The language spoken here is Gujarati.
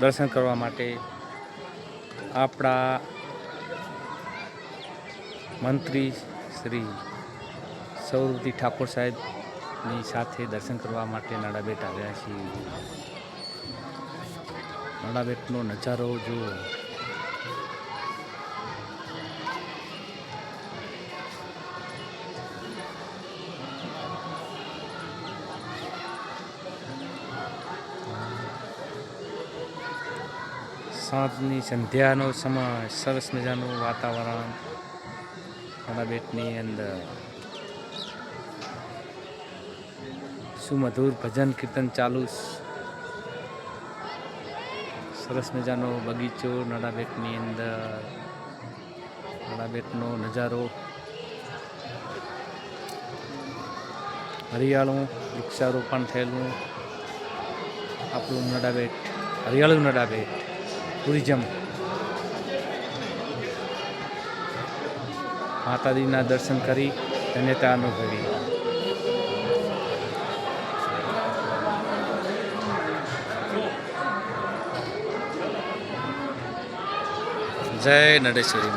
દર્શન કરવા માટે આપણા મંત્રી શ્રી સૌરભજી ઠાકોર સાહેબની સાથે દર્શન કરવા માટે નાડાબેટ આવ્યા છીએ. નાડાબેટનો નજારો જુઓ. સાંજની સંધ્યાનો સમય, સરસ મજાનું વાતાવરણ નાડાબેટની અંદર. સુમધુર ભજન કીર્તન ચાલુ. સરસ મજાનો બગીચો નડાબેટની અંદર. નડાબેટનો નજારો. હરિયાળું વૃક્ષારોપણ થયેલું. આપણું નડાબેટ, હરિયાળું નડાબેટ. ટુરિઝમ માતાજીના દર્શન કરી ધન્યતા અનુભવી. જય નડેશ્વરી